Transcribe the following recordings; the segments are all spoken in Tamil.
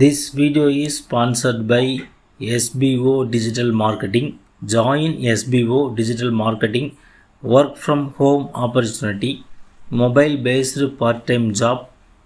This video is sponsored by SBO Digital Marketing. Join SBO Digital Marketing. Work from home opportunity, mobile based part time job,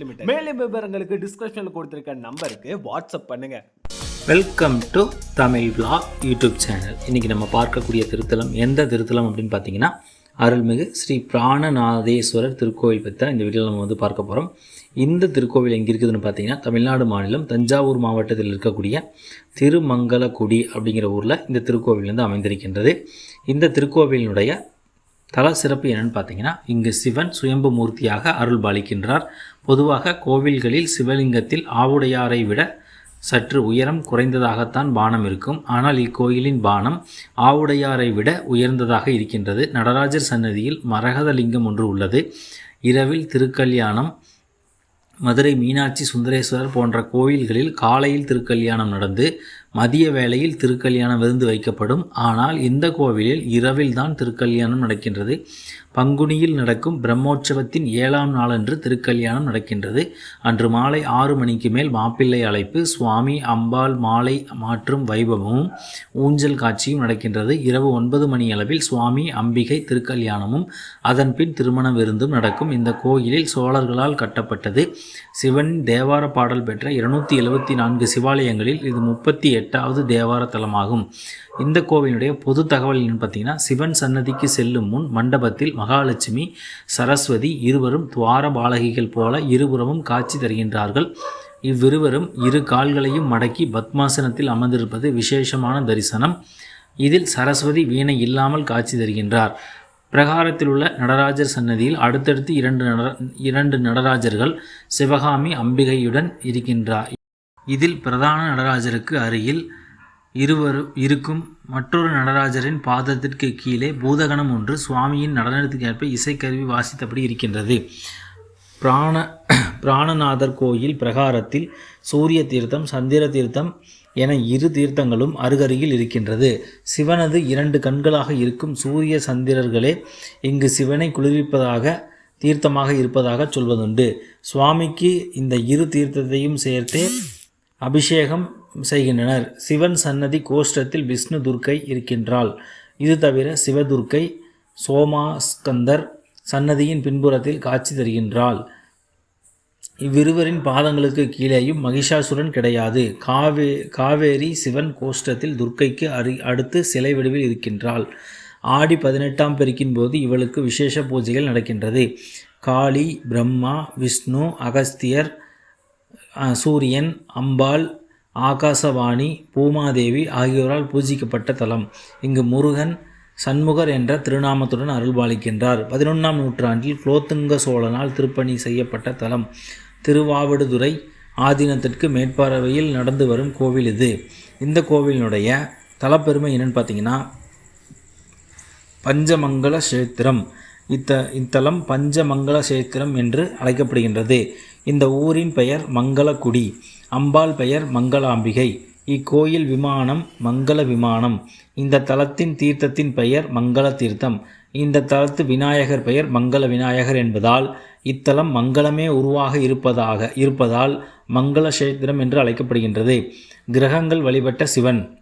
limited மேலும் விவரங்களுக்கு டிஸ்கிரிப்ஷன்ல கொடுத்திருக்க நம்பருக்கு வாட்ஸ்அப் பண்ணுங்க. Welcome to Tamil vlog YouTube channel இன்றைக்கி நம்ம பார்க்கக்கூடிய திருத்தலம் எந்த திருத்தலம் அப்படின்னு பார்த்தீங்கன்னா அருள்மிகு ஸ்ரீ பிராணநாதேஸ்வரர் திருக்கோவில் பற்றி தான் இந்த வீடியோவில் நம்ம வந்து பார்க்க போகிறோம் இந்த திருக்கோவில் எங்கே இருக்குதுன்னு பார்த்தீங்கன்னா தமிழ்நாடு மாநிலம் தஞ்சாவூர் மாவட்டத்தில் இருக்கக்கூடிய திருமங்கலக்குடி அப்படிங்கிற ஊரில் இந்த திருக்கோவில் வந்து அமைந்திருக்கின்றது. இந்த திருக்கோவிலினுடைய தல சிறப்பு என்னன்னு பார்த்தீங்கன்னா இங்கு சிவன் சுயம்பு மூர்த்தியாக அருள் பாலிக்கின்றார் பொதுவாக கோவில்களில் சிவலிங்கத்தில் ஆவுடையாரை விட சற்று உயரம் குறைந்ததாகத்தான் பானம் இருக்கும். ஆனால் இக்கோயிலின் பானம் ஆவுடையாரை விட உயர்ந்ததாக இருக்கின்றது. நடராஜர் சன்னதியில் மரகத லிங்கம் ஒன்று உள்ளது. இரவில் திருக்கல்யாணம் மதுரை மீனாட்சி சுந்தரேஸ்வரர் போன்ற கோயில்களில் காலையில் திருக்கல்யாணம் நடந்து மதிய வேளையில் திருக்கல்யாணம் விருந்து வைக்கப்படும். ஆனால் இந்த கோவிலில் இரவில் தான் திருக்கல்யாணம் நடக்கின்றது. பங்குனியில் நடக்கும் பிரம்மோற்சவத்தின் ஏழாம் நாளன்று திருக்கல்யாணம் நடக்கின்றது. அன்று மாலை ஆறு மணிக்கு மேல் மாப்பிள்ளை அழைப்பு சுவாமி அம்பாள் மாலை மாற்றும் வைபவமும் ஊஞ்சல் காட்சியும் நடக்கின்றது. இரவு ஒன்பது மணி அளவில் சுவாமி அம்பிகை திருக்கல்யாணமும் அதன் பின் திருமண விருந்தும் நடக்கும். இந்த கோயிலில் சோழர்களால் கட்டப்பட்டது. சிவன் தேவார பாடல் பெற்ற இருநூத்தி எழுபத்தி நான்கு சிவாலயங்களில் இது முப்பத்தி எட்டாவது தேவார தலமாகும். இந்த கோவிலுடைய பொது தகவல் பார்த்தீங்கன்னா சிவன் சன்னதிக்கு செல்லும் முன் மண்டபத்தில் மகாலட்சுமி சரஸ்வதி இருவரும் துவார பாலகிகள் போல இருபுறமும் காட்சி தருகின்றார்கள். இவ்விருவரும் இரு கால்களையும் மடக்கி பத்மாசனத்தில் அமர்ந்திருப்பது விசேஷமான தரிசனம். இதில் சரஸ்வதி வீணை இல்லாமல் காட்சி தருகின்றார். பிரகாரத்தில் உள்ள நடராஜர் சன்னதியில் அடுத்தடுத்து இரண்டு நட இரண்டு நடராஜர்கள் சிவகாமி அம்பிகையுடன் இருக்கின்றார் இதில் பிரதான நடராஜருக்கு அருகில் இருவரும் இருக்கும் மற்றொரு நடராஜரின் பாதத்திற்கு கீழே பூதகணம் ஒன்று சுவாமியின் நடனத்துக்கேற்ப இசைக்கருவி வாசித்தபடி இருக்கின்றது. பிராண பிராணநாதர் கோயில் பிரகாரத்தில் சூரிய தீர்த்தம் சந்திர தீர்த்தம் என இரு தீர்த்தங்களும் அருகருகில் இருக்கின்றது. சிவனது இரண்டு கண்களாக இருக்கும் சூரிய சந்திரர்களே இங்கு சிவனை குளிர்விப்பதாக தீர்த்தமாக இருப்பதாக சொல்வதுண்டு. சுவாமிக்கு இந்த இரு தீர்த்தத்தையும் சேர்த்தே அபிஷேகம் செய்கின்றனர். சிவன் சன்னதி கோஷ்டத்தில் விஷ்ணு துர்க்கை இருக்கின்றாள். இது தவிர சிவதுர்க்கை சோமாஸ்கந்தர் சன்னதியின் பின்புறத்தில் காட்சி தருகின்றாள். இவ்விருவரின் பாதங்களுக்கு கீழேயும் மகிஷாசுரன் கிடையாது. காவே காவேரி சிவன் கோஷ்டத்தில் துர்க்கைக்கு அரு அடுத்து சிலை வடிவில் இருக்கின்றாள். ஆடி பதினெட்டாம் பெருக்கின் போது இவளுக்கு விசேஷ பூஜைகள் நடக்கின்றது. காளி பிரம்மா விஷ்ணு அகஸ்தியர் சூரியன் அம்பாள் ஆகாசவாணி பூமாதேவி ஆகியோரால் பூஜிக்கப்பட்ட தலம். இங்கு முருகன் சண்முகர் என்ற திருநாமத்துடன் அருள்பாலிக்கின்றார். பதினொன்றாம் நூற்றாண்டில் குலோத்துங்க சோழனால் திருப்பணி செய்யப்பட்ட தலம். திருவாவடுதுறை ஆதீனத்திற்கு மேற்பார்வையில் நடந்து வரும் கோவில் இது. இந்த கோவிலினுடைய தலப்பெருமை என்னன்னு பார்த்தீங்கன்னா பஞ்சமங்கல சேத்திரம் இத்த இத்தலம் பஞ்சமங்கல சேத்திரம் என்று அழைக்கப்படுகின்றது. இந்த ஊரின் பெயர் மங்களக்குடி அம்பாள் பெயர் மங்களாம்பிகை. இக்கோயில் விமானம் மங்கள விமானம். இந்த தலத்தின் தீர்த்தத்தின் பெயர் மங்கள தீர்த்தம். இந்த தலத்து விநாயகர் பெயர் மங்கள விநாயகர் என்பதால் இத்தலம் மங்களமே உருவாக இருப்பதாக இருப்பதால் மங்கள கஷேத்திரம் என்று அழைக்கப்படுகின்றது. கிரகங்கள் வழிபட்ட சிவன்.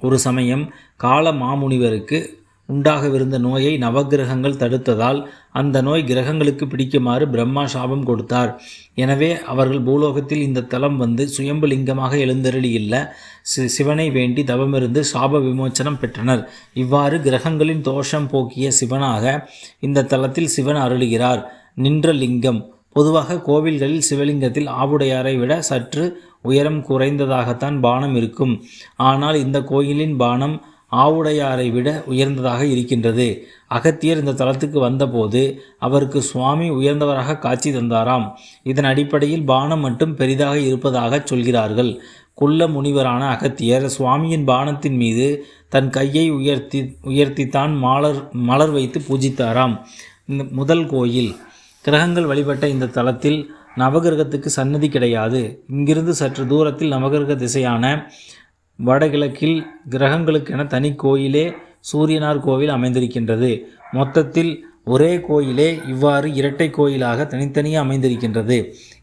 ஒரு சமயம் கால மாமுனிவருக்கு உண்டாகவிருந்த நோயை நவக்கிரகங்கள் தடுத்ததால் அந்த நோய் கிரகங்களுக்கு பிடிக்குமாறு பிரம்மா சாபம் கொடுத்தார். எனவே அவர்கள் பூலோகத்தில் இந்த தலம் வந்து சுயம்புலிங்கமாக எழுந்தருளியல்ல சி சிவனை வேண்டி தவமிருந்து சாப விமோச்சனம் பெற்றனர். இவ்வாறு கிரகங்களின் தோஷம் போக்கிய சிவனாக இந்த தலத்தில் சிவன் அருளுகிறார். நின்ற லிங்கம். பொதுவாக கோவில்களில் சிவலிங்கத்தில் ஆவுடையாரை விட சற்று உயரம் குறைந்ததாகத்தான் பானம் இருக்கும். ஆனால் இந்த கோயிலின் பானம் ஆவுடையாரை விட உயர்ந்ததாக இருக்கின்றது. அகத்தியர் இந்த தலத்துக்கு வந்தபோது அவருக்கு சுவாமி உயர்ந்தவராக காட்சி தந்தாராம். இதன் அடிப்படையில் பானம் மட்டும் பெரிதாக இருப்பதாக சொல்கிறார்கள். குள்ள முனிவரான அகத்தியர் சுவாமியின் பானத்தின் மீது தன் கையை உயர்த்தி உயர்த்தித்தான் மலர் மலர் வைத்து பூஜித்தாராம். இந்த முதல் கோயில். கிரகங்கள் வழிபட்ட இந்த தலத்தில் நவகிரகத்துக்கு சன்னதி கிடையாது. இங்கிருந்து சற்று தூரத்தில் நவகிரக திசையான வடகிழக்கில் கிரகங்களுக்கென தனி கோயிலே சூரியனார் கோவில் அமைந்திருக்கின்றது. மொத்தத்தில் ஒரே கோயிலே இவ்வாறு இரட்டை கோயிலாக தனித்தனியே அமைந்திருக்கின்றது.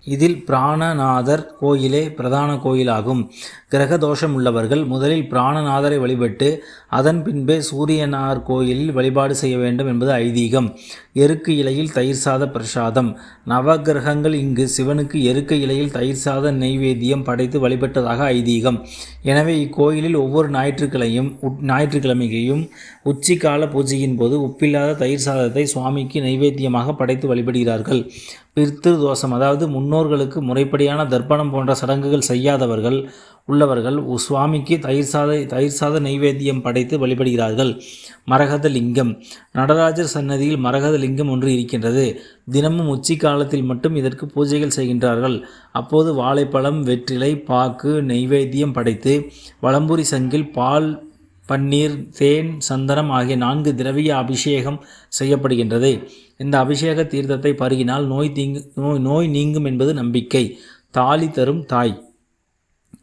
இதில் பிராணநாதர் கோயிலே பிரதான கோயிலாகும். கிரக தோஷம் உள்ளவர்கள் முதலில் பிராணநாதரை வழிபட்டு அதன் பின்பே சூரியனார் கோயிலில் வழிபாடு செய்ய வேண்டும் என்பது ஐதீகம். எருக்கு இலையில் தயிர் சாத பிரசாதம். நவகிரகங்கள் இங்கு சிவனுக்கு எருக்க இலையில் தயிர் சாத நெய்வேத்தியம் படைத்து வழிபட்டதாக ஐதீகம். எனவே இக்கோயிலில் ஒவ்வொரு ஞாயிற்றுக்கிழமையும் உட்- ஞாயிற்றுக்கிழமையையும் உச்சிக்கால பூஜையின் போது உப்பில்லாத தயிர் சாதத்தை சுவாமிக்கு நைவேத்தியமாக படைத்து வழிபடுகிறார்கள். பித்ரு தோஷம் அதாவது முன்னோர்களுக்கு முறைப்படியான தர்ப்பணம் போன்ற சடங்குகள் செய்யாதவர்கள் உள்ளவர்கள் உ- சுவாமிக்கு தயிர் சாத தயிர் சாத நைவேத்தியம் படைத்து வழிபடுகிறார்கள். மரகத லிங்கம். நடராஜர் சன்னதியில் மரகத லிங்கம் ஒன்று இருக்கின்றது. தினமும் உச்சி காலத்தில் மட்டும் இதற்கு பூஜைகள் செய்கின்றார்கள். அப்போது வாழைப்பழம் வெற்றிலை பாக்கு நெய்வேத்தியம் படைத்து வளம்புரி சங்கில் பால் பன்னீர் தேன் சந்தனம் ஆகிய நான்கு திரவிய அபிஷேகம் செய்யப்படுகின்றது. இந்த அபிஷேக தீர்த்தத்தை பருகினால் நோய் தீங்கு நோய் நோய் நீங்கும் என்பது நம்பிக்கை. தாலி தரும் தாய்.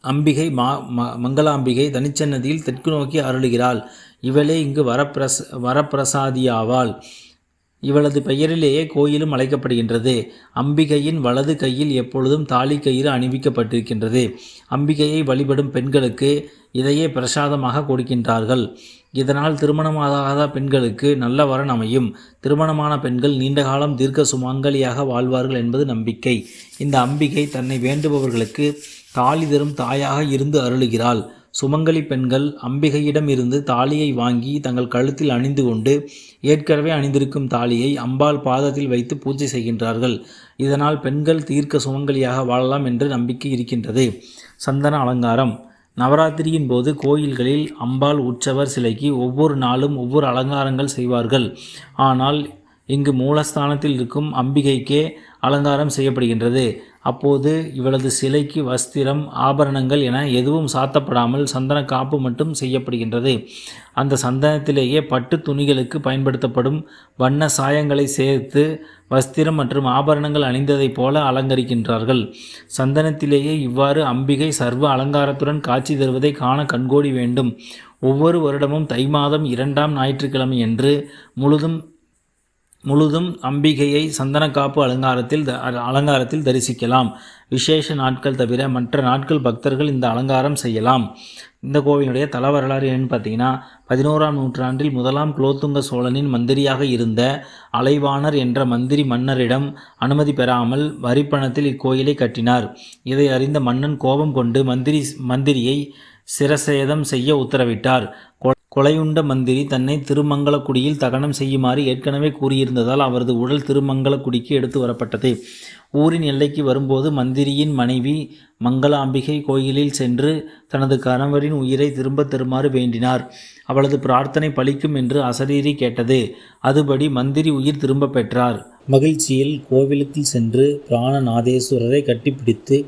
அம்பிகை மா ம மங்களாம்பிகை தனிச்சன்னதியில் தெற்கு நோக்கி அருளுகிறாள். இவளே இங்கு வரப்பிரச வரப்பிரசாதியாவாள். இவளது பெயரிலேயே கோயிலும் அழைக்கப்படுகின்றது. அம்பிகையின் வலது கையில் எப்பொழுதும் தாலி கயிறு அணிவிக்கப்பட்டிருக்கின்றது. அம்பிகையை வழிபடும் பெண்களுக்கு இதையே பிரசாதமாக கொடுக்கின்றார்கள். இதனால் திருமணமாகாத பெண்களுக்கு நல்ல வரன் அமையும். திருமணமான பெண்கள் நீண்ட காலம் தீர்க்க சுமங்கலியாக வாழ்வார்கள் என்பது நம்பிக்கை. இந்த அம்பிகை தன்னை வேண்டுபவர்களுக்கு தாலி தரும் தாயாக இருந்து அருளுகிறாள். சுமங்கலி பெண்கள் அம்பிகையிடம் இருந்து தாலியை வாங்கி தங்கள் கழுத்தில் அணிந்து கொண்டு ஏற்கனவே அணிந்திருக்கும் தாலியை அம்பாள் பாதத்தில் வைத்து பூஜை செய்கின்றார்கள். இதனால் பெண்கள் தீர்க்க சுமங்கலியாக வாழலாம் என்று நம்பிக்கை இருக்கின்றது. சந்தன அலங்காரம். நவராத்திரியின் போது கோயில்களில் அம்பாள் உற்சவர் சிலைக்கு ஒவ்வொரு நாளும் ஒவ்வொரு அலங்காரங்கள் செய்வார்கள். ஆனால் இங்கு மூலஸ்தானத்தில் இருக்கும் அம்பிகைக்கே அலங்காரம் செய்யப்படுகின்றது. அப்போது இவளது சிலைக்கு வஸ்திரம் ஆபரணங்கள் என எதுவும் சாத்தப்படாமல் சந்தன காப்பு மட்டும் செய்யப்படுகின்றது. அந்த சந்தனத்திலேயே பட்டு துணிகளுக்கு பயன்படுத்தப்படும் வண்ண சாயங்களை சேர்த்து வஸ்திரம் மற்றும் ஆபரணங்கள் அணிந்ததைப் போல அலங்கரிக்கின்றார்கள். சந்தனத்திலேயே இவ்வாறு அம்பிகை சர்வ அலங்காரத்துடன் காட்சி தருவதை காண கண்கோடி வேண்டும். ஒவ்வொரு வருடமும் தை மாதம் இரண்டாம் ஞாயிற்றுக்கிழமை என்று முழுதும் முழுதும் அம்பிகையை சந்தனக்காப்பு அலங்காரத்தில் த- அலங்காரத்தில் தரிசிக்கலாம். விசேஷ நாட்கள் தவிர மற்ற நாட்கள் பக்தர்கள் இந்த அலங்காரம் செய்யலாம். இந்த கோவிலுடைய தல வரலாறு என்னன்னு பார்த்தீங்கன்னா பதினோராம் நூற்றாண்டில் முதலாம் குலோத்துங்க சோழனின் மந்திரியாக இருந்த அலைவாணர் என்ற மந்திரி மன்னரிடம் அனுமதி பெறாமல் வரிப்பணத்தில் இக்கோயிலை கட்டினார். இதை அறிந்த மன்னன் கோபம் கொண்டு மந்திரி மந்திரியை சிரசேதம் செய்ய உத்தரவிட்டார். கொலையுண்ட மந்திரி தன்னை திருமங்கலக்குடியில் தகனம் செய்யுமாறு ஏற்கனவே கூறியிருந்ததால் அவரது உடல் திருமங்கலக்குடிக்கு எடுத்து வரப்பட்டது. ஊரின் எல்லைக்கு வரும்போது மந்திரியின் மனைவி மங்களாம்பிகை கோயிலில் சென்று தனது கணவரின் உயிரை திரும்பத் தருமாறு வேண்டினார். அவளது பிரார்த்தனை பலிக்கும் என்று அசரீரி கேட்டது. அதுபடி மந்திரி உயிர் திரும்ப பெற்றார். மகிழ்ச்சியில் கோவிலுக்கு சென்று பிராணநாதேஸ்வரரை கட்டிப்பிடித்து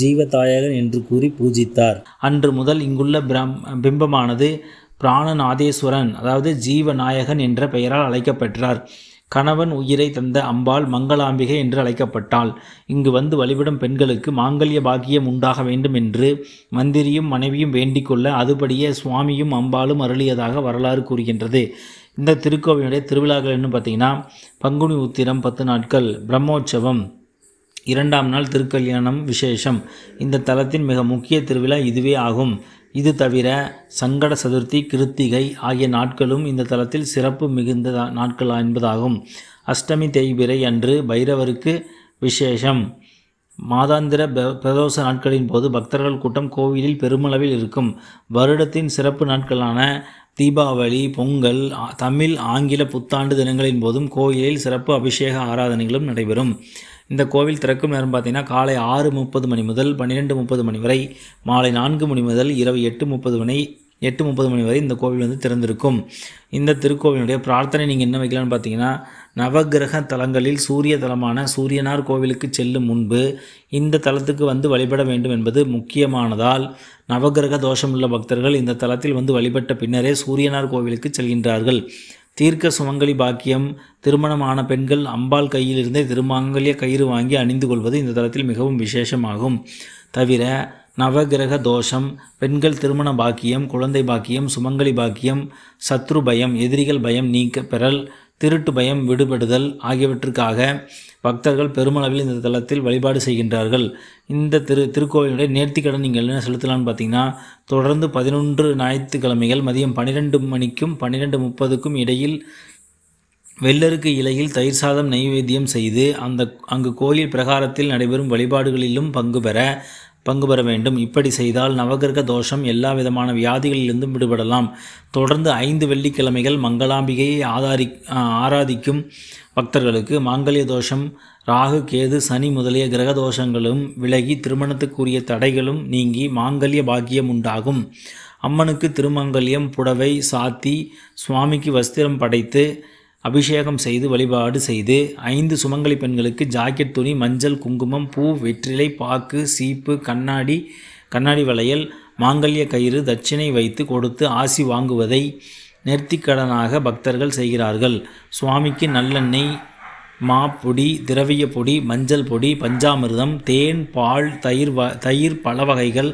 ஜீவதாயகன் என்று கூறி பூஜித்தார். அன்று முதல் இங்குள்ள பிரம் பிம்பமானது பிராணநாதேஸ்வரன் அதாவது ஜீவநாயகன் என்ற பெயரால் அழைக்கப்பெற்றார். கணவன் உயிரை தந்த அம்பாள் மங்களாம்பிகை என்று அழைக்கப்பட்டாள். இங்கு வந்து வழிபடும் பெண்களுக்கு மாங்கல்ய பாக்கியம் உண்டாக வேண்டும் என்று மந்திரியும் மனைவியும் வேண்டிக்கொள்ள அதுபடியே சுவாமியும் அம்பாளும் அருளியதாக வரலாறு கூறுகின்றது. இந்த திருக்கோவிலுடைய திருவிழாக்கள் என்ன பார்த்தீங்கன்னா பங்குனி உத்திரம் பத்து நாட்கள் பிரம்மோற்சவம் இரண்டாம் நாள் திருக்கல்யாணம் விசேஷம். இந்த தலத்தின் மிக முக்கிய திருவிழா இதுவே ஆகும். இது தவிர சங்கட சதுர்த்தி கிருத்திகை ஆகிய நாட்களும் இந்த தலத்தில் சிறப்பு மிகுந்த நாட்கள் என்பதாகும். அஷ்டமி தேய்பிரை அன்று பைரவருக்கு விசேஷம். மாதாந்திர பிரதோஷ நாட்களின் போது பக்தர்கள் கூட்டம் கோவிலில் பெருமளவில் இருக்கும். வருடத்தின் சிறப்பு நாட்களான தீபாவளி பொங்கல் தமிழ் ஆங்கில புத்தாண்டு தினங்களின் போதும் கோயிலில் சிறப்பு அபிஷேக ஆராதனைகளும் நடைபெறும். இந்த கோவில் திறக்கும் நேரம் பார்த்தீங்கன்னா காலை ஆறு முப்பது மணி முதல் பன்னிரெண்டு முப்பது மணி வரை மாலை நான்கு மணி முதல் இரவு எட்டு முப்பது மணி எட்டு முப்பது மணி வரை இந்த கோவில் வந்து திறந்திருக்கும். இந்த திருக்கோவிலுடைய பிரார்த்தனை நீங்கள் என்ன வைக்கலாம்னு பார்த்தீங்கன்னா நவக்கிரக தலங்களில் சூரிய தலமான சூரியனார் கோவிலுக்கு செல்லும் முன்பு இந்த தலத்துக்கு வந்து வழிபட வேண்டும் என்பது முக்கியமானதால் நவக்கிரக தோஷமுள்ள பக்தர்கள் இந்த தலத்தில் வந்து வழிபட்ட பின்னரே சூரியனார் கோவிலுக்கு செல்கின்றார்கள். தீர்க்க சுமங்கலி பாக்கியம் திருமணமான பெண்கள் அம்பாள் கையிலிருந்தே திருமாங்கல்ய கயிறு வாங்கி அணிந்து கொள்வது இந்த தளத்தில் மிகவும் விசேஷமாகும். தவிர நவகிரக தோஷம் பெண்கள் திருமண பாக்கியம் குழந்தை பாக்கியம் சுமங்கலி பாக்கியம் சத்ரு பயம் எதிரிகள் பயம் நீக்க பெறல் திருட்டு பயம் விடுபடுதல் ஆகியவற்றுக்காக பக்தர்கள் பெருமளவில் இந்த தலத்தில் வழிபாடு செய்கின்றார்கள். இந்த திரு திருக்கோவிலுடைய நேர்த்திக்கடன் நீங்கள் என்ன செலுத்தலாம்னு பார்த்தீங்கன்னா தொடர்ந்து பதினொன்று ஞாயிற்றுக்கிழமைகள் மதியம் பன்னிரெண்டு மணிக்கும் பன்னிரெண்டு முப்பதுக்கும் இடையில் வெள்ளருக்கு இலையில் தயிர் சாதம் நைவேத்தியம் செய்து அந்த அங்கு கோயில் பிரகாரத்தில் நடைபெறும் வழிபாடுகளிலும் பங்கு பெற பங்கு பெற வேண்டும். இப்படி செய்தால் நவகிரக தோஷம் எல்லா விதமான வியாதிகளிலிருந்தும் விடுபடலாம். தொடர்ந்து ஐந்து வெள்ளிக்கிழமைகள் மங்களாம்பிகையை ஆதாரி ஆராதிக்கும் பக்தர்களுக்கு மாங்கல்ய தோஷம் ராகு கேது சனி முதலிய கிரக தோஷங்களும் விலகி திருமணத்துக்குரிய தடைகளும் நீங்கி மாங்கல்ய பாக்கியம் உண்டாகும். அம்மனுக்கு திருமங்கல்யம் புடவை சாத்தி சுவாமிக்கு வஸ்திரம் படைத்து அபிஷேகம் செய்து வழிபாடு செய்து ஐந்து சுமங்கலி பெண்களுக்கு ஜாக்கெட் துணி மஞ்சள் குங்குமம் பூ வெற்றிலை பாக்கு சீப்பு கண்ணாடி கண்ணாடி வளையல் மாங்கல்ய கயிறு தட்சிணை வைத்து கொடுத்து ஆசி வாங்குவதை நேர்த்திக்கடனாக பக்தர்கள் செய்கிறார்கள். சுவாமிக்கு நல்லெண்ணெய் மா பொடி திரவிய பொடி மஞ்சள் பொடி பஞ்சாமிர்தம் தேன் பால் தயிர் வ தயிர் பல வகைகள்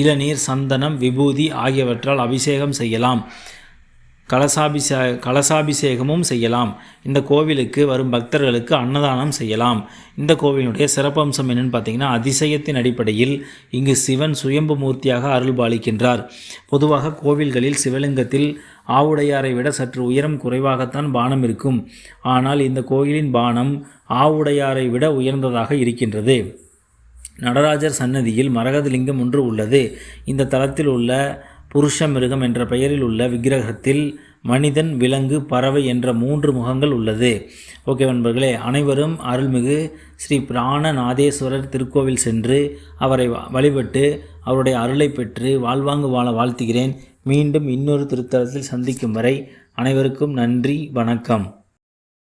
இளநீர் சந்தனம் விபூதி ஆகியவற்றால் அபிஷேகம் செய்யலாம். கலசாபிஷே கலசாபிஷேகமும் செய்யலாம். இந்த கோவிலுக்கு வரும் பக்தர்களுக்கு அன்னதானம் செய்யலாம். இந்த கோவிலுடைய சிறப்பம்சம் என்னென்னு பார்த்தீங்கன்னா அதிசயத்தின் அடிப்படையில் இங்கு சிவன் சுயம்பு மூர்த்தியாக அருள் பாலிக்கின்றார் பொதுவாக கோவில்களில் சிவலிங்கத்தில் ஆவுடையாரை விட சற்று உயரம் குறைவாகத்தான் பானம் இருக்கும். ஆனால் இந்த கோயிலின் பானம் ஆவுடையாரை விட உயர்ந்ததாக இருக்கின்றது. நடராஜர் சன்னதியில் மரகதலிங்கம் ஒன்று உள்ளது. இந்த தலத்தில் உள்ள புருஷ மிருகம் என்ற பெயரில் உள்ள விக்கிரகத்தில் மனிதன் விலங்கு பறவை என்ற மூன்று முகங்கள் உள்ளது. ஓகே நண்பர்களே அனைவரும் அருள்மிகு ஸ்ரீ பிராணநாதேஸ்வரர் திருக்கோவில் சென்று அவரை வ- வழிபட்டு அவருடைய அருளை பெற்று வாழ்வாங்கு வாழ வாழ்த்துகிறேன். மீண்டும் இன்னொரு திருத்தலத்தில் சந்திக்கும் வரை அனைவருக்கும் நன்றி வணக்கம்.